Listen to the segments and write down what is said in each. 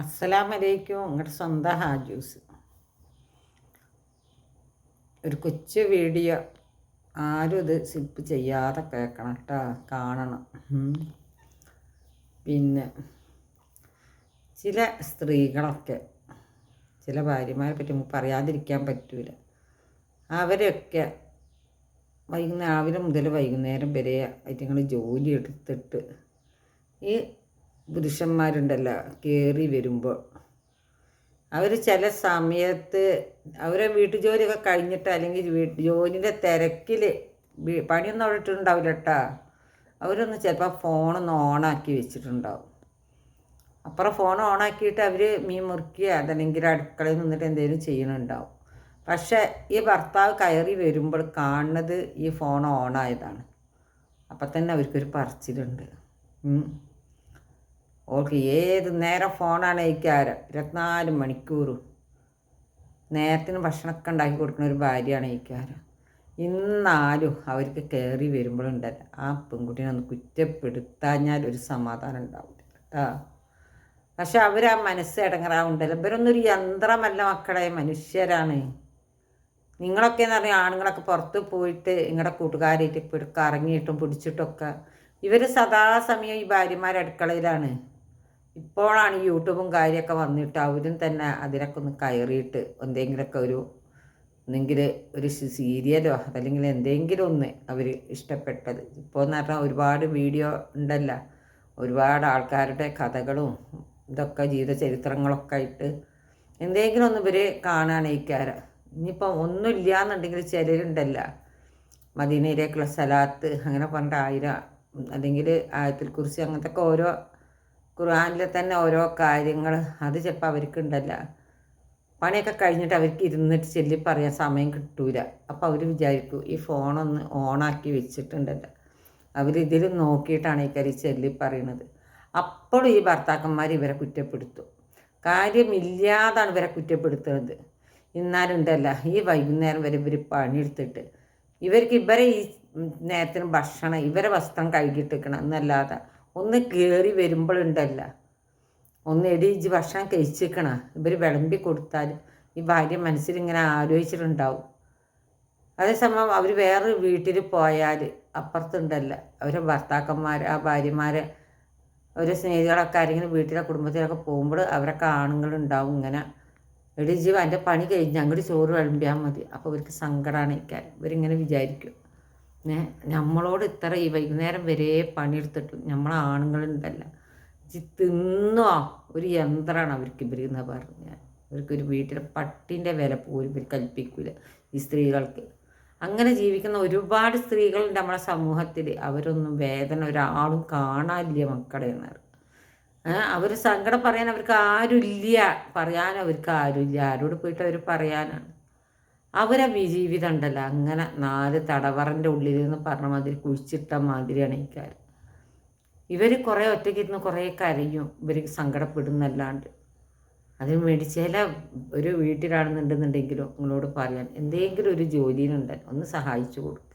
അസ്സലാമലൈക്കും. നിങ്ങളുടെ സ്വന്തം ഹാജൂസ്. ഒരു കൊച്ചു വീഡിയോ ആരും ഇത് സിപ്പ് ചെയ്യാതെ കേൾക്കണം കേട്ടോ കാണണം. പിന്നെ ചില സ്ത്രീകളൊക്കെ ചില ഭാര്യമാരെ പറ്റി നമുക്ക് പറയാതിരിക്കാൻ പറ്റൂല. അവരൊക്കെ വൈകുന്നേരം രാവിലെ മുതൽ വൈകുന്നേരം വരെ അതിങ്ങൾ ജോലി എടുത്തിട്ട് ഈ പുരുഷന്മാരുണ്ടല്ലോ കയറി വരുമ്പോൾ. അവർ ചില സമയത്ത് അവരെ വീട്ടു ജോലിയൊക്കെ കഴിഞ്ഞിട്ട് അല്ലെങ്കിൽ ജോലിന്റെ തിരക്കിൽ പണിയൊന്നും അവിടെ ഇട്ടിട്ടുണ്ടാവില്ല കേട്ടാ. അവരൊന്ന് ചിലപ്പോൾ ഫോണൊന്ന് ഓണാക്കി വെച്ചിട്ടുണ്ടാവും. അപ്പുറം ഫോൺ ഓണാക്കിയിട്ട് അവർ മീൻ മുറുക്കുക അതല്ലെങ്കിൽ അടുക്കളയിൽ നിന്നിട്ട് എന്തെങ്കിലും ചെയ്യണുണ്ടാവും. പക്ഷേ ഈ ഭർത്താവ് കയറി വരുമ്പോൾ കാണുന്നത് ഈ ഫോൺ ഓണായതാണ്. അപ്പം തന്നെ അവർക്കൊരു പറച്ചിലുണ്ട്. ഓൾക്ക് ഏത് നേരം ഫോണാണ് അയക്കാറ്? ഇരുപത്തിനാല് മണിക്കൂറും. നേരത്തിന് ഭക്ഷണമൊക്കെ ഉണ്ടാക്കി കൊടുക്കുന്ന ഒരു ഭാര്യയാണ് അയക്കാറ്. ഇന്നാലും അവർക്ക് കയറി വരുമ്പോഴുണ്ടല്ല ആ പെൺകുട്ടീനെ ഒന്ന് കുറ്റപ്പെടുത്താഞ്ഞാൽ ഒരു സമാധാനം ഉണ്ടാവില്ല കേട്ടോ? പക്ഷെ അവർ ആ മനസ്സ് ഇടങ്ങറാവുണ്ടല്ലോ. ഇവരൊന്നൊരു യന്ത്രമല്ല മക്കളെ മനുഷ്യരാണ്. നിങ്ങളൊക്കെ എന്ന് പറഞ്ഞാൽ ആണുങ്ങളൊക്കെ പുറത്ത് പോയിട്ട് നിങ്ങളുടെ കൂട്ടുകാരായിട്ട് കറങ്ങിയിട്ടും പിടിച്ചിട്ടൊക്കെ ഇവർ സദാസമയം ഈ ഭാര്യമാരുടെ അടുക്കളയിലാണ്. ഇപ്പോഴാണ് യൂട്യൂബും കാര്യമൊക്കെ വന്നിട്ട് അവരും തന്നെ അതിലൊക്കെ ഒന്ന് കയറിയിട്ട് എന്തെങ്കിലുമൊക്കെ ഒരു ഒന്നെങ്കിൽ ഒരു സീരിയലോ അതല്ലെങ്കിൽ എന്തെങ്കിലും ഒന്ന് അവർ ഇഷ്ടപ്പെട്ടത്. ഇപ്പോൾ എന്ന് പറഞ്ഞാൽ ഒരുപാട് വീഡിയോ ഉണ്ടല്ലോ. ഒരുപാട് ആൾക്കാരുടെ കഥകളും ഇതൊക്കെ ജീവിതചരിത്രങ്ങളൊക്കെ ആയിട്ട് എന്തെങ്കിലും ഒന്ന് ഇവർ കാണാനയക്കാറ് ഇനിയിപ്പം ഒന്നുമില്ല എന്നുണ്ടെങ്കിൽ ചിലരുണ്ടല്ല. മദീനയിലേക്കുള്ള സ്ഥലത്ത് അങ്ങനെ പറഞ്ഞിട്ട് ആയിരം അല്ലെങ്കിൽ ആയത്തിൽ കുറിച്ച് അങ്ങനത്തെ ഓരോ ഖുർആാനിലെ തന്നെ ഓരോ കാര്യങ്ങൾ അത് ചിലപ്പോൾ അവർക്കുണ്ടല്ല. പണിയൊക്കെ കഴിഞ്ഞിട്ട് അവർക്ക് ഇരുന്നിട്ട് ചെല്ലി പറയാൻ സമയം കിട്ടൂല. അപ്പോൾ അവർ വിചാരിക്കും ഈ ഫോണൊന്ന് ഓണാക്കി വെച്ചിട്ടുണ്ടല്ലോ. അവരിതിൽ നോക്കിയിട്ടാണ് ഈ കരി ചെല്ലി പറയണത്. അപ്പോഴും ഈ ഭർത്താക്കന്മാർ ഇവരെ കുറ്റപ്പെടുത്തും. കാര്യമില്ലാതാണ് ഇവരെ കുറ്റപ്പെടുത്തുന്നത്. ഇന്നാലുണ്ടല്ല ഈ വൈകുന്നേരം വരെ ഇവർ പണിയെടുത്തിട്ട് ഇവർക്ക് ഇവരെ ഈ നേരത്തിന് ഭക്ഷണം ഇവരെ വസ്ത്രം കഴുകിയിട്ടിരിക്കണം എന്നല്ലാതെ ഒന്ന് കയറി വരുമ്പോഴുണ്ടല്ല ഒന്ന് എടി ഇജ് ഭക്ഷണം കഴിച്ചേക്കണ. ഇവർ വിളമ്പി കൊടുത്താൽ ഈ ഭാര്യ മനസ്സിലിങ്ങനെ ആലോചിച്ചിട്ടുണ്ടാവും. അതേസമയം അവർ വേറൊരു വീട്ടിൽ പോയാൽ അപ്പുറത്തുണ്ടല്ല. അവരെ ഭർത്താക്കന്മാർ ആ ഭാര്യമാരെ ഒരു സ്നേഹികളൊക്കെ ആരെങ്കിലും വീട്ടിലെ കുടുംബത്തിലൊക്കെ പോകുമ്പോൾ അവരൊക്കെ ആണുങ്ങളുണ്ടാവും ഇങ്ങനെ. എടി ജീവ എന്റെ പണി കഴിഞ്ഞ് അങ്ങോട്ട് ചോറ് വിളമ്പിയാൽ മതി. അപ്പോൾ ഇവർക്ക് സങ്കടമാണ് ഇരിക്കാൻ. ഇവരിങ്ങനെ വിചാരിക്കും. നമ്മളോട് ഇത്ര ഈ വൈകുന്നേരം വരെ പണിയെടുത്തിട്ട് നമ്മളെ ആണുങ്ങളുണ്ടല്ല. തിന്നോ? ഒരു യന്ത്രമാണ് അവർക്ക് ഇവർ പറഞ്ഞ. അവർക്കൊരു വീട്ടിലെ പട്ടിന്റെ വില പോലും ഇവർ കൽപ്പിക്കില്ല ഈ സ്ത്രീകൾക്ക്. അങ്ങനെ ജീവിക്കുന്ന ഒരുപാട് സ്ത്രീകളുണ്ട് നമ്മളെ സമൂഹത്തിൽ. അവരൊന്നും വേദന ഒരാളും കാണാനില്ല മക്കളെ എന്ന് അവർ സങ്കടം പറയാൻ അവർക്ക് ആരുമില്ല. പറയാൻ അവർക്ക് ആരുമില്ല. ആരോട് പോയിട്ട് അവർ പറയാനാണ്. അവരെ ജീവിതം ഉണ്ടല്ലോ. അങ്ങനെ നാല് തടവറന്റെ ഉള്ളിൽ നിന്ന് പറഞ്ഞ മാതിരി കുഴിച്ചിട്ട മാതിരിയാണ് ഈ കാര്യം. ഇവർ കുറേ ഒറ്റയ്ക്കിരുന്ന് കുറേ കരയും ഇവർ സങ്കടപ്പെടുന്നല്ലാണ്ട്. അതിന് വേണ്ടി ചില ഒരു വീട്ടിലാണെന്നുണ്ടെന്നുണ്ടെങ്കിലും നിങ്ങളോട് പറയാൻ എന്തെങ്കിലും ഒരു ജോലിയിലുണ്ട് ഒന്ന് സഹായിച്ചു കൊടുക്കുക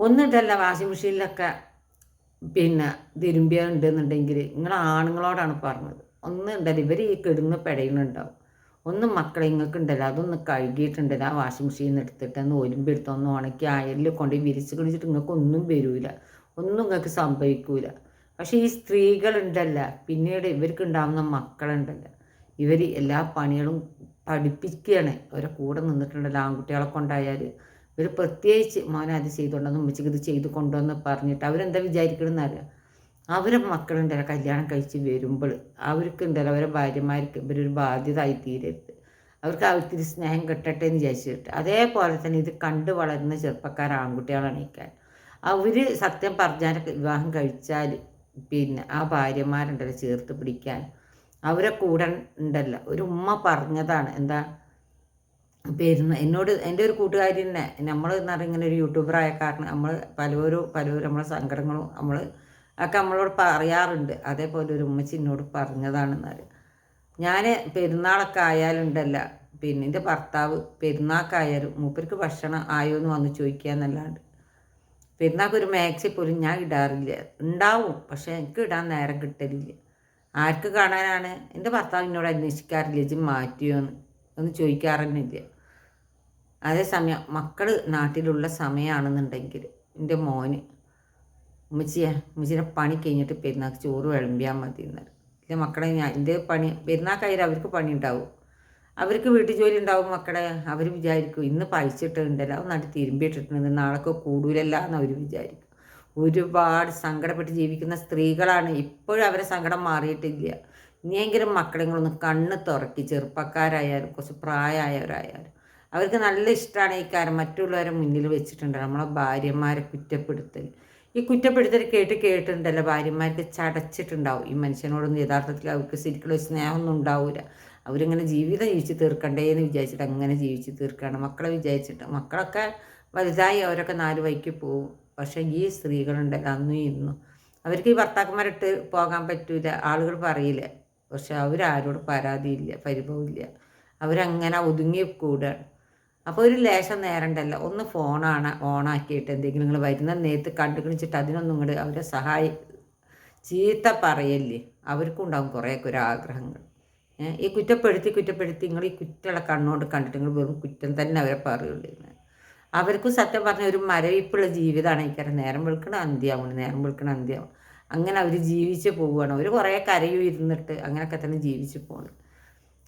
ഒന്നിട്ടല്ല വാഷിംഗ് മെഷീനിലൊക്കെ പിന്നെ തിരുമ്പിയുണ്ടെന്നുണ്ടെങ്കിൽ നിങ്ങൾ ആണുങ്ങളോടാണ് പറഞ്ഞത്. ഒന്നുണ്ടല്ലോ ഇവർ ഈ കിടന്ന് പിടയുന്നുണ്ടാവും. ഒന്ന് മക്കളെ നിങ്ങൾക്ക് ഉണ്ടല്ലോ അതൊന്ന് കഴുകിയിട്ടുണ്ടല്ലോ ആ വാഷിംഗ് മെഷീൻ എടുത്തിട്ട് ഒന്ന് ഒലിമ്പെടുത്ത് ഒന്ന് ഉണക്കി അയലിൽ കൊണ്ട് വിരിച്ച് കളിച്ചിട്ട് നിങ്ങൾക്ക് ഒന്നും വരൂല ഒന്നും നിങ്ങൾക്ക് സംഭവിക്കൂല. പക്ഷേ ഈ സ്ത്രീകളുണ്ടല്ല പിന്നീട് ഇവർക്ക് ഉണ്ടാകുന്ന മക്കളുണ്ടല്ല ഇവർ എല്ലാ പണികളും പഠിപ്പിക്കുകയാണ് അവരെ കൂടെ നിന്നിട്ടുണ്ടല്ലോ ആൺകുട്ടികളെ കൊണ്ടായാൽ ഇവർ പ്രത്യേകിച്ച് മോനെ അത് ചെയ്തുകൊണ്ടെന്ന് ഉമ്മച്ചിക്ക് ഇത് ചെയ്ത് കൊണ്ടുവന്ന് പറഞ്ഞിട്ട് അവരെന്താ വിചാരിക്കണമെന്നറിയാം അവരെ മക്കളുണ്ടല്ലോ കല്യാണം കഴിച്ച് വരുമ്പോൾ അവർക്ക് എന്തായാലും അവരെ ഭാര്യമാർക്ക് ഇവരൊരു ബാധ്യത ആയി തീരരുത്. അവർക്ക് അവർക്ക് സ്നേഹം കിട്ടട്ടെ എന്ന് വിചാരിച്ചിട്ട്. അതേപോലെ തന്നെ ഇത് കണ്ടു വളരുന്ന ചെറുപ്പക്കാർ ആൺകുട്ടികളാണ് ഇക്കാൻ അവർ സത്യം പറഞ്ഞാൽ വിവാഹം കഴിച്ചാൽ പിന്നെ ആ ഭാര്യമാരുണ്ടല്ലോ ചേർത്ത് പിടിക്കാൻ. അവരെ കൂടെ ഉണ്ടല്ലോ. ഒരു ഉമ്മ പറഞ്ഞതാണ് എന്താ പെരുന്ന എന്നോട് എന്റെ ഒരു കൂട്ടുകാരി തന്നെ നമ്മൾ എന്ന് പറഞ്ഞാൽ ഇങ്ങനെ ഒരു യൂട്യൂബറായ കാരണം നമ്മൾ പലവരും പലവരും നമ്മളെ സങ്കടങ്ങളും നമ്മൾ ഒക്കെ നമ്മളോട് പറയാറുണ്ട്. അതേപോലെ ഒരു ഉമ്മച്ചി എന്നോട് പറഞ്ഞതാണെന്നാൽ ഞാൻ പെരുന്നാളൊക്കെ ആയാലുണ്ടല്ല പിന്നെ എന്റെ ഭർത്താവ് പെരുന്നാൾക്കായാലും മൂപ്പർക്ക് ഭക്ഷണം ആയോ എന്ന് വന്ന് ചോദിക്കുക എന്നല്ലാണ്ട്. പെരുന്നാൾക്ക് ഒരു മാക്സി പോലും ഞാൻ ഇടാറില്ല. ഉണ്ടാവും പക്ഷേ എനിക്ക് ഇടാൻ നേരം കിട്ടലില്ല. ആർക്ക് കാണാനാണ്? എന്റെ ഭർത്താവ് എന്നോട് അന്വേഷിക്കാറില്ല ജിം മാറ്റിയോ എന്ന്. ഒന്ന് ചോദിക്കാറന്നില്ല അതേസമയം മക്കൾ നാട്ടിലുള്ള സമയമാണെന്നുണ്ടെങ്കിൽ എന്റെ മോന് ഉമ്മച്ചിയെ ഉമ്മച്ചിയുടെ പണി കഴിഞ്ഞിട്ട് പെരുന്നാൾക്ക് ചോറ് വിളമ്പിയാൽ മതി എന്നാലും എന്റെ മക്കളെ ഞാൻ എന്റെ പണി പെരുന്നാൾക്കായാലും അവർക്ക് പണി ഉണ്ടാവും അവർക്ക് വീട്ടു ജോലി ഉണ്ടാവും മക്കളെ അവർ വിചാരിക്കും ഇന്ന് പഴിച്ചിട്ടുണ്ടല്ലോ നട്ട് തിരുമ്പിയിട്ടിട്ടുണ്ട് നാളൊക്കെ കൂടൂലല്ല എന്ന് അവർ വിചാരിക്കും. ഒരുപാട് സങ്കടപ്പെട്ട് ജീവിക്കുന്ന സ്ത്രീകളാണ് ഇപ്പോഴും അവരെ സങ്കടം മാറിയിട്ടില്ല. ഇനിയെങ്കിലും മക്കളെങ്ങളൊന്ന് കണ്ണ് തുറക്കി ചെറുപ്പക്കാരായാലും കുറച്ച് പ്രായമായവരായാലും. അവർക്ക് നല്ല ഇഷ്ടമാണ് ഈ കാര്യം. മറ്റുള്ളവരെ മുന്നിൽ വെച്ചിട്ടുണ്ട്. നമ്മളെ ഭാര്യമാരെ കുറ്റപ്പെടുത്തൽ ഈ കുറ്റപ്പെടുത്തൽ കേട്ട് കേട്ടിട്ടുണ്ടല്ലോ ഭാര്യമാർക്ക് ചടച്ചിട്ടുണ്ടാവും. ഈ മനുഷ്യനോടൊന്നും യഥാർത്ഥത്തിൽ അവർക്ക് ശരിക്കുള്ള സ്നേഹമൊന്നും ഉണ്ടാവില്ല അവരിങ്ങനെ ജീവിതം ജീവിച്ച് തീർക്കണ്ടേ എന്ന് വിചാരിച്ചിട്ട് അങ്ങനെ ജീവിച്ച് തീർക്കുകയാണ്. മക്കളെ വിചാരിച്ചിട്ട് മക്കളൊക്കെ വലുതായി അവരൊക്കെ നാല് വൈക്ക് പോവും. പക്ഷേ ഈ സ്ത്രീകളുണ്ടല്ലോ അന്നും ഇന്നും. അവർക്ക് ഈ ഭർത്താക്കന്മാരിട്ട് പോകാൻ പറ്റൂല. ആളുകൾ പറയില്ല. പക്ഷെ അവരാരോട് പരാതിയില്ല പരിഭവമില്ല. അവരങ്ങനെ ഒതുങ്ങി കൂടുകയാണ് അപ്പോൾ ഒരു ലേശം നേരണ്ടല്ല. ഒന്ന് ഫോണാണ് ഓണാക്കിയിട്ട് എന്തെങ്കിലും നിങ്ങൾ വരുന്ന. നേരത്ത് കണ്ടുപിടിച്ചിട്ട് അതിനൊന്നും ഇങ്ങോട്ട് അവരെ സഹായി ചീത്ത പറയല്ലേ. അവർക്കും ഉണ്ടാവും കുറേയൊക്കെ ഒരു ആഗ്രഹങ്ങൾ. ഈ കുറ്റപ്പെടുത്തി കുറ്റപ്പെടുത്തി നിങ്ങൾ ഈ കുറ്റമുള്ള കണ്ണുകൊണ്ട് കണ്ടിട്ട് നിങ്ങൾ വെറും കുറ്റം തന്നെ അവരെ പറയുള്ളൂ. അവർക്കും സത്യം പറഞ്ഞ ഒരു മരവിപ്പുള്ള ജീവിതമാണ്. എനിക്കറിയാം നേരം വെളുക്കണ അന്ത്യാവണം നേരം വെളുക്കണ അന്ത്യാവണം അങ്ങനെ അവർ ജീവിച്ച് പോവുകയാണ് അവർ കുറേ കരയും ഇരുന്നിട്ട് അങ്ങനെയൊക്കെ തന്നെ ജീവിച്ച് പോകണം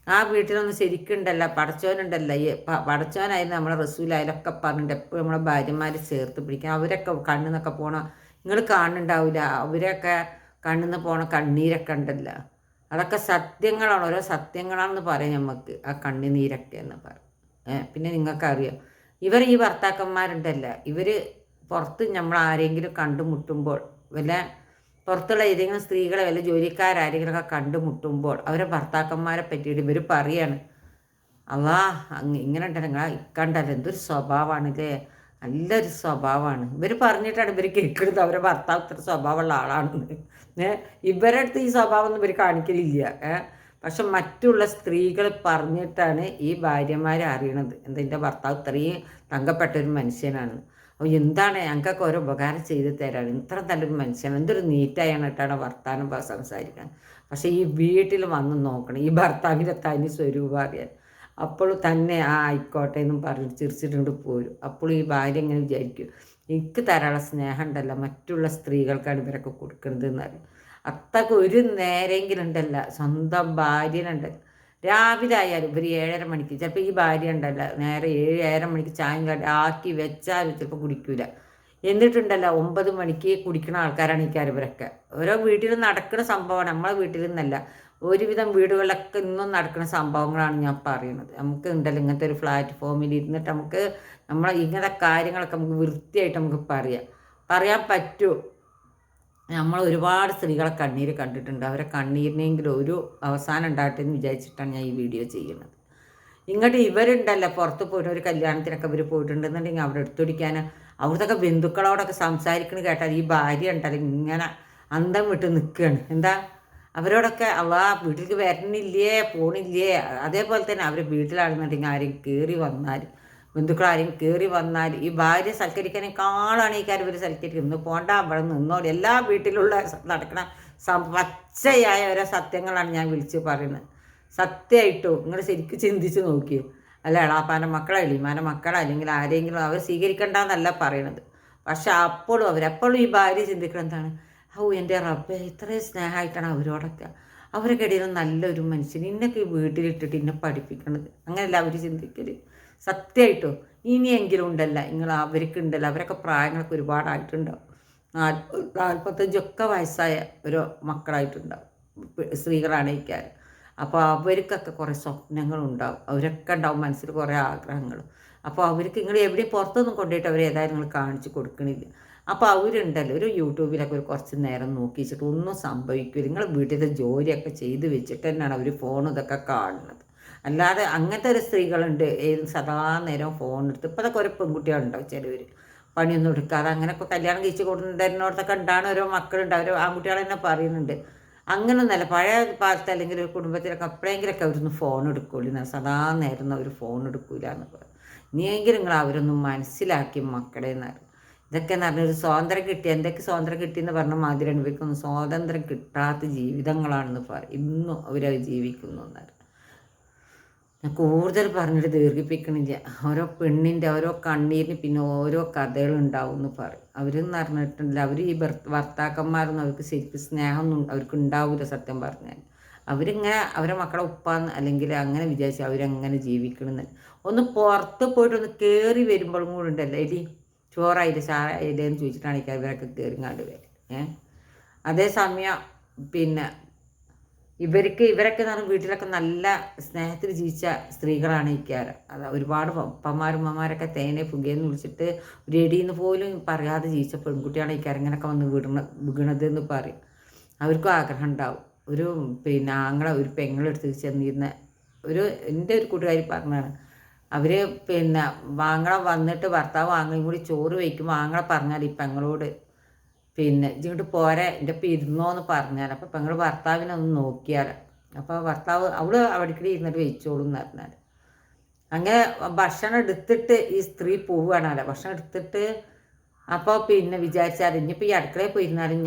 ആ വീട്ടിലൊന്നും ശരിക്കുണ്ടല്ല പടച്ചോനുണ്ടല്ല. ഈ പടച്ചോനായാലും നമ്മളെ റസൂലായാലും ഒക്കെ പറഞ്ഞിട്ട് എപ്പോഴും നമ്മളെ ഭാര്യമാർ ചേർത്ത് പിടിക്കുക. അവരൊക്കെ കണ്ണിന്നൊക്കെ പോണ നിങ്ങൾ കാണുന്നുണ്ടാവില്ല അവരൊക്കെ കണ്ണിന്ന് പോണ കണ്ണീരൊക്കെ ഉണ്ടല്ല. അതൊക്കെ സത്യങ്ങളാണ്. ഓരോ സത്യങ്ങളാണെന്ന് പറയും നമുക്ക് ആ കണ്ണുനീരൊക്കെ എന്ന് പറയും. പിന്നെ നിങ്ങൾക്കറിയാം. ഇവർ ഈ ഭർത്താക്കന്മാരുണ്ടല്ല. ഇവർ പുറത്ത് നമ്മൾ ആരെങ്കിലും കണ്ടുമുട്ടുമ്പോൾ വല്ല പുറത്തുള്ള ഏതെങ്കിലും സ്ത്രീകളെ വല്ല ജോലിക്കാരെങ്കിലുമൊക്കെ കണ്ടുമുട്ടുമ്പോൾ അവരെ ഭർത്താക്കന്മാരെ പറ്റിയിട്ട് ഇവർ പറയാണ് അള്ളാ അങ്ങ് ഇങ്ങനെ ഉണ്ടല്ലോ ഇക്കണ്ടല്ലോ എന്തൊരു സ്വഭാവമാണ് ഇല്ലേ നല്ലൊരു സ്വഭാവമാണ്. ഇവർ പറഞ്ഞിട്ടാണ് ഇവർ കേൾക്കുന്നത് അവരെ ഭർത്താവ് ഇത്ര സ്വഭാവമുള്ള ആളാണെന്ന്. ഏഹ് ഇവരുടെ അടുത്ത് ഈ സ്വഭാവം ഒന്നും ഇവർ കാണിക്കലില്ല. ഏഹ് പക്ഷെ മറ്റുള്ള സ്ത്രീകൾ പറഞ്ഞിട്ടാണ് ഈ ഭാര്യമാരെ അറിയണത്. എന്താ എന്റെ ഭർത്താവ് ഇത്രയും തങ്കപ്പെട്ട ഒരു മനുഷ്യനാണ് എന്താണ് ഞങ്ങൾക്കൊക്കെ ഓരോ ഉപകാരം ചെയ്ത് തരാണ് ഇത്ര നല്ലൊരു മനുഷ്യൻ. എന്തൊരു നീറ്റായാണ് കേട്ടാണ് വർത്താനം സംസാരിക്കാൻ. പക്ഷെ ഈ വീട്ടിൽ വന്ന് നോക്കണം. ഈ ഭർത്താവിന്റെ തനി സ്വരൂപം അറിയാൻ. അപ്പോൾ തന്നെ ആ ആയിക്കോട്ടെ എന്നും പറഞ്ഞ് ചിരിച്ചിട്ടുണ്ട് പോരും. അപ്പോൾ ഈ ഭാര്യ എങ്ങനെ വിചാരിക്കും എനിക്ക് തരാനുള്ള സ്നേഹം ഉണ്ടല്ല മറ്റുള്ള സ്ത്രീകൾക്കാണ് ഇവരൊക്കെ കൊടുക്കുന്നത് എന്നറിയും. അത്തൊക്കെ ഒരു നേരെങ്കിലും ഉണ്ടല്ല. സ്വന്തം ഭാര്യനുണ്ടല്ലോ രാവിലെ ആയാലും ഇവർ ഏഴര മണിക്ക് ചിലപ്പോൾ ഈ ഭാര്യ ഉണ്ടല്ല നേരെ ഏഴ് ഏഴര മണിക്ക് ചായം കാട്ടി ആക്കി വെച്ചാലും ചിലപ്പോൾ കുടിക്കൂല. എന്നിട്ടുണ്ടല്ല ഒമ്പത് മണിക്ക് കുടിക്കുന്ന ആൾക്കാരാണ് ഈ ഇവരൊക്കെ ഓരോ വീട്ടിലും നടക്കുന്ന സംഭവമാണ് നമ്മളെ വീട്ടിൽ നിന്നല്ല ഒരുവിധം വീടുകളിലൊക്കെ ഇന്നും നടക്കുന്ന സംഭവങ്ങളാണ് ഞാൻ പറയുന്നത്. നമുക്ക് ഉണ്ടല്ലോ ഇങ്ങനത്തെ ഒരു പ്ലാറ്റ്ഫോമിൽ ഇരുന്നിട്ട് നമുക്ക് നമ്മളെ ഇങ്ങനത്തെ കാര്യങ്ങളൊക്കെ നമുക്ക് വൃത്തിയായിട്ട് നമുക്ക് പറയാം. പറയാൻ പറ്റുമോ നമ്മൾ ഒരുപാട് സ്ത്രീകളെ കണ്ണീര് കണ്ടിട്ടുണ്ട്. അവരെ കണ്ണീരിനെങ്കിലും ഒരു അവസാനം ഉണ്ടാകട്ടെ എന്ന് വിചാരിച്ചിട്ടാണ് ഞാൻ ഈ വീഡിയോ ചെയ്യുന്നത്. ഇങ്ങോട്ട് ഇവരുണ്ടല്ലോ പുറത്ത് പോയിട്ട് ഒരു കല്യാണത്തിനൊക്കെ ഇവർ പോയിട്ടുണ്ടെന്നുണ്ടെങ്കിൽ അവിടെ എടുത്തുപിടിക്കാൻ അവിടുത്തെ ബന്ധുക്കളോടൊക്കെ സംസാരിക്കണ കേട്ടാൽ ഈ ഭാര്യ ഉണ്ടല്ലോ ഇങ്ങനെ അന്തം വിട്ട് നിൽക്കുകയാണ് എന്താ? അവരോടൊക്കെ അവ വീട്ടിലേക്ക് വരണില്ലേ പോണില്ലേ? അതേപോലെ തന്നെ അവർ വീട്ടിലാണെന്നുണ്ടെങ്കിൽ ആരെയും കയറി വന്നാൽ ബന്ധുക്കൾ ആരെയും കയറി വന്നാൽ ഈ ഭാര്യ സൽക്കരിക്കാനേക്കാളാണ് ഈ കാര്യം ഇവർ സൽക്കരിക്കുന്നത്. ഇന്ന് പോണ്ട അവിടെ നിന്നോട് എല്ലാ വീട്ടിലുള്ള നടക്കണ പച്ചയായ ഓരോ സത്യങ്ങളാണ് ഞാൻ വിളിച്ച് പറയുന്നത്. സത്യമായിട്ടോ? നിങ്ങൾ ശരിക്കും ചിന്തിച്ച് നോക്കിയോ അല്ല എളാപ്പാന്റെ മക്കളോ എളിമാന്റെ മക്കളോ അല്ലെങ്കിൽ ആരെങ്കിലും അവർ സ്വീകരിക്കണ്ടെന്നല്ല പറയണത്. പക്ഷെ അപ്പോഴും അവർ എപ്പോഴും ഈ ഭാര്യ ചിന്തിക്കണം എന്താണ്? ഓ എന്റെ റബ്ബെ ഇത്രയും സ്നേഹമായിട്ടാണ് അവരോടൊക്കെ. അവരൊക്കെ ഇടയിൽ നല്ലൊരു മനുഷ്യൻ. ഇന്നൊക്കെ വീട്ടിലിട്ടിട്ട് ഇന്നെ പഠിപ്പിക്കണത്. അങ്ങനെയല്ല അവർ ചിന്തിക്കൽ. സത്യമായിട്ടോ ഇനിയെങ്കിലും ഉണ്ടല്ല. നിങ്ങൾ അവർക്ക് ഉണ്ടല്ലോ. അവരൊക്കെ പ്രായങ്ങളൊക്കെ ഒരുപാടായിട്ടുണ്ടാവും. നാൽപ്പത്തഞ്ചൊക്കെ വയസ്സായ ഒരു മക്കളായിട്ടുണ്ടാവും. സ്ത്രീകളാണെക്കാർ അപ്പോൾ അവർക്കൊക്കെ കുറേ സ്വപ്നങ്ങളുണ്ടാവും. അവരൊക്കെ ഉണ്ടാവും മനസ്സിൽ കുറേ ആഗ്രഹങ്ങൾ അപ്പോൾ അവർക്ക് നിങ്ങൾ എവിടെയും പുറത്തൊന്നും കൊണ്ടുപോയിട്ട് അവർ ഏതായാലും നിങ്ങൾ കാണിച്ചു കൊടുക്കണില്ല. അപ്പോൾ അവരുണ്ടല്ലോ. ഒരു യൂട്യൂബിലൊക്കെ ഒരു കുറച്ച് നേരം നോക്കിച്ചിട്ട് ഒന്നും സംഭവിക്കില്ല നിങ്ങൾ വീട്ടിലെ ജോലിയൊക്കെ ചെയ്ത് വെച്ചിട്ട് തന്നെയാണ് അവർ ഫോൺ ഇതൊക്കെ കാണുന്നത്. അല്ലാതെ അങ്ങനത്തെ ഒരു സ്ത്രീകളുണ്ട്. ഏത് സദാ നേരം ഫോൺ എടുത്ത് ഇപ്പോൾ അതൊക്കെ ഒരു പെൺകുട്ടികളുണ്ടാവും ചിലവർ പണിയൊന്നും എടുക്കാതെ അങ്ങനെയൊക്കെ കല്യാണം കഴിച്ച് കൊടുക്കുന്നതിനോടത്തൊക്കെ ഉണ്ടാണ് ഓരോ മക്കളുണ്ട്. അവർ ആൺകുട്ടികൾ തന്നെ പറയുന്നുണ്ട്. അങ്ങനൊന്നല്ല പഴയ കാലത്ത് അല്ലെങ്കിൽ ഒരു കുടുംബത്തിലൊക്കെ എപ്പോഴെങ്കിലൊക്കെ അവരൊന്ന് ഫോൺ എടുക്കുള്ളൂ. സദാ നേരം അവർ ഫോൺ എടുക്കൂല എന്ന് പറയും. ഇനിയെങ്കിലും നിങ്ങൾ അവരൊന്നും മനസ്സിലാക്കി മക്കളെ എന്നറിയും ഇതൊക്കെ എന്ന് പറഞ്ഞൊരു സ്വാതന്ത്ര്യം കിട്ടി. എന്തൊക്കെ സ്വാതന്ത്ര്യം കിട്ടിയെന്ന് പറഞ്ഞ മാതിരി അനുഭവിക്കുന്നു സ്വാതന്ത്ര്യം കിട്ടാത്ത ജീവിതങ്ങളാണെന്ന് പറയും. ഇന്നും അവരത് ജീവിക്കുന്നു എന്നാണ് ഞാൻ കൂടുതൽ പറഞ്ഞിട്ട് ദീർഘിപ്പിക്കണില്ല. ഓരോ പെണ്ണിന്റെ ഓരോ കണ്ണീരിന് പിന്നെ ഓരോ കഥകളുണ്ടാവും എന്ന് പറയും. അവരെന്ന് പറഞ്ഞിട്ടില്ല അവർ ഈ ഭർത്താക്കന്മാരൊന്നും അവർക്ക് ശരിക്കും സ്നേഹമൊന്നും അവർക്ക് ഉണ്ടാവില്ല സത്യം പറഞ്ഞാൽ. അവരിങ്ങനെ അവരെ മക്കളെ ഉപ്പാന്ന് അല്ലെങ്കിൽ അങ്ങനെ വിചാരിച്ചു അവരങ്ങനെ ജീവിക്കണമെന്ന് ഒന്ന് പുറത്ത് പോയിട്ട് ഒന്ന് കയറി വരുമ്പോഴും കൂടെ ഉണ്ടല്ലോ എടി. ചോറായില്ലേ ചാറായില്ലേ എന്ന് ചോദിച്ചിട്ടാണ് ഇവരൊക്കെ കയറിങ്ങാണ്ട് വരും ഏഹ് അതേസമയം പിന്നെ ഇവർക്ക് ഇവരൊക്കെ എന്ന് വീട്ടിലൊക്കെ നല്ല സ്നേഹത്തിൽ ജീവിച്ച സ്ത്രീകളാണ് ഇക്കാറ് അത് ഒരുപാട് പപ്പമാരും ഉമ്മമാരൊക്കെ തേനെ പുകയെന്ന് വിളിച്ചിട്ട് ഒരു എടിയെന്ന് പോലും പറയാതെ ജീവിച്ച പെൺകുട്ടിയാണ് ഇക്കാർ ഇങ്ങനെയൊക്കെ വന്ന് വീടണ വീണത് എന്ന് പറയും. അവർക്കും ആഗ്രഹം ഉണ്ടാവും. ഒരു പിന്നെ ആങ്ങളെ ഒരു പെങ്ങളെടുത്ത് ചെന്നിരുന്ന ഒരു എന്റെ ഒരു കൂട്ടുകാരി പറഞ്ഞാണ് അവർ പിന്നെ വാങ്ങളെ വന്നിട്ട് ഭർത്താവ് വാങ്ങലും കൂടി ചോറ് വയ്ക്കുമ്പോൾ ആങ്ങളെ പറഞ്ഞാൽ ഈ പെങ്ങളോട് പിന്നെ ഇങ്ങോട്ട് പോരെ എന്റെ ഒപ്പം ഇരുന്നോ എന്ന് പറഞ്ഞാൽ അപ്പോൾ പെങ്ങൾ ഭർത്താവിനെ ഒന്ന് നോക്കിയാൽ അപ്പോൾ ഭർത്താവ് അവൾ അവിടേക്കിടെ ഇരുന്നിട്ട് വെയിച്ചോളും എന്ന് പറഞ്ഞാൽ അങ്ങനെ ഭക്ഷണം എടുത്തിട്ട് ഈ സ്ത്രീ പോവുകയാണല്ലോ. ഭക്ഷണം എടുത്തിട്ട് അപ്പോൾ പിന്നെ വിചാരിച്ചാൽ ഇനിയിപ്പോൾ ഈ അടുക്കളയിൽ പോയിരുന്നാലും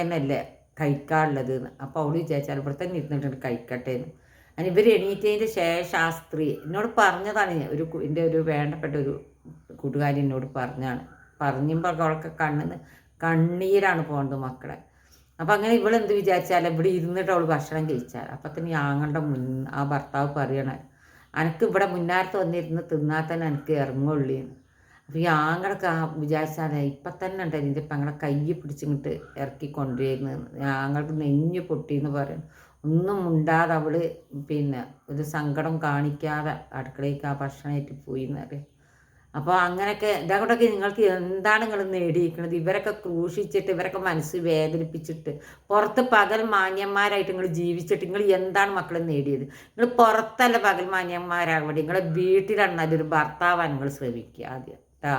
തന്നെ അല്ലേ കഴിക്കാറുള്ളത് എന്ന്. അപ്പോൾ അവൾ വിചാരിച്ചാൽ ഇവിടെ തന്നെ ഇരുന്നിട്ടുണ്ട് കഴിക്കട്ടെ എന്ന്. അതിന് ഇവർ എണീറ്റതിന്റെ ശേഷം ആ സ്ത്രീ എന്നോട് പറഞ്ഞതാണ് ഒരു എന്റെ ഒരു വേണ്ടപ്പെട്ട ഒരു കൂട്ടുകാരി എന്നോട് പറഞ്ഞാണ്. പറഞ്ഞപ്പോൾ അവൾക്ക് കണ്ണിന്ന് കണ്ണീരാണ് പോകുന്നത് മക്കളെ. അപ്പം അങ്ങനെ ഇവളെന്ത് വിചാരിച്ചാൽ ഇവിടെ ഇരുന്നിട്ട് അവൾ ഭക്ഷണം കഴിച്ചാൽ അപ്പം തന്നെ ആങ്ങളുടെ മുൻ ആ ഭർത്താവ് പറയണ എനിക്ക് ഇവിടെ മുന്നാരത്ത് വന്നിരുന്ന് തിന്നാൽ തന്നെ എനിക്ക് ഇറങ്ങുള്ളൂ അപ്പോൾ ഈ ആങ്ങളൊക്കെ വിചാരിച്ചാൽ ഇപ്പം തന്നെ ഉണ്ട് എന്റെ അങ്ങനെ കൈ പിടിച്ചിങ്ങോട്ട് ഇറക്കി കൊണ്ടുവരുന്നു ആങ്ങൾക്ക് നെഞ്ഞ് പൊട്ടിയെന്ന് പറയും. ഒന്നും ഉണ്ടാതെ അവൾ പിന്നെ ഒരു സങ്കടം കാണിക്കാതെ അടുക്കളയ്ക്ക് ആ ഭക്ഷണമായിട്ട് പോയി എന്നറിയാം അപ്പോൾ അങ്ങനെയൊക്കെ ഇതോടൊക്കെ നിങ്ങൾക്ക് എന്താണ് നിങ്ങൾ നേടിയിരിക്കുന്നത്? ഇവരൊക്കെ ക്രൂശിച്ചിട്ട് ഇവരൊക്കെ മനസ്സ് വേദനിപ്പിച്ചിട്ട് പുറത്ത് പകൽ മാന്യന്മാരായിട്ട് നിങ്ങൾ ജീവിച്ചിട്ട് നിങ്ങൾ എന്താണ് മക്കളെ നേടിയത്? നിങ്ങൾ പുറത്തല്ല പകൽ മാന്യന്മാരാകേണ്ടി നിങ്ങളെ വീട്ടിലാണ് നല്ലൊരു ഭർത്താവാൻ നിങ്ങൾ ശ്രമിക്കുക ആദ്യം. കേട്ടോ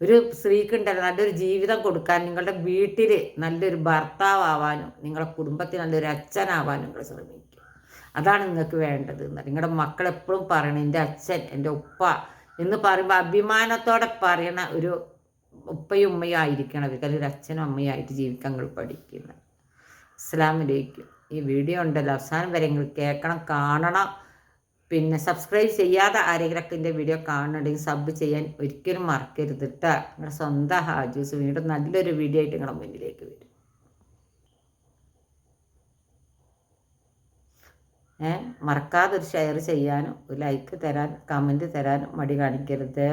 ഒരു സ്ത്രീക്കുണ്ടല്ലോ നല്ലൊരു ജീവിതം കൊടുക്കാൻ നിങ്ങളുടെ വീട്ടിൽ നല്ലൊരു ഭർത്താവാനും നിങ്ങളുടെ കുടുംബത്തിൽ നല്ലൊരു അച്ഛനാവാനും നിങ്ങൾ ശ്രമിക്കുക. അതാണ് നിങ്ങൾക്ക് വേണ്ടത്. നിങ്ങളുടെ മക്കളെപ്പോഴും പറയണം എന്റെ അച്ഛൻ എന്റെ ഉപ്പ എന്ന് പറയുമ്പോൾ അഭിമാനത്തോടെ പറയണ ഒരു ഉപ്പയും ഉമ്മയും ആയിരിക്കണം അവർക്ക് അല്ലെങ്കിൽ അച്ഛനും അമ്മയായിട്ട് ജീവിക്കാൻ നിങ്ങൾ പഠിക്കുന്നത്. അസ്ലാമിലേക്കും ഈ വീഡിയോ ഉണ്ടല്ലോ. അവസാനം വരെ നിങ്ങൾ കേൾക്കണം കാണണം. പിന്നെ സബ്സ്ക്രൈബ് ചെയ്യാതെ ആരെങ്കിലൊക്കെ എന്റെ വീഡിയോ കാണുന്നുണ്ടെങ്കിൽ സബ് ചെയ്യാൻ ഒരിക്കലും മറക്കരുത് കേട്ടോ. നിങ്ങളുടെ സ്വന്തം ഹാജൂസ് വീണ്ടും നല്ലൊരു വീഡിയോ ആയിട്ട് നിങ്ങളുടെ മുന്നിലേക്ക് വരും. മറക്കാതെ ഒരു ഷെയർ ചെയ്യാനും ഒരു ലൈക്ക് തരാൻ കമന്റ് തരാനും മടി കാണിക്കരുത്.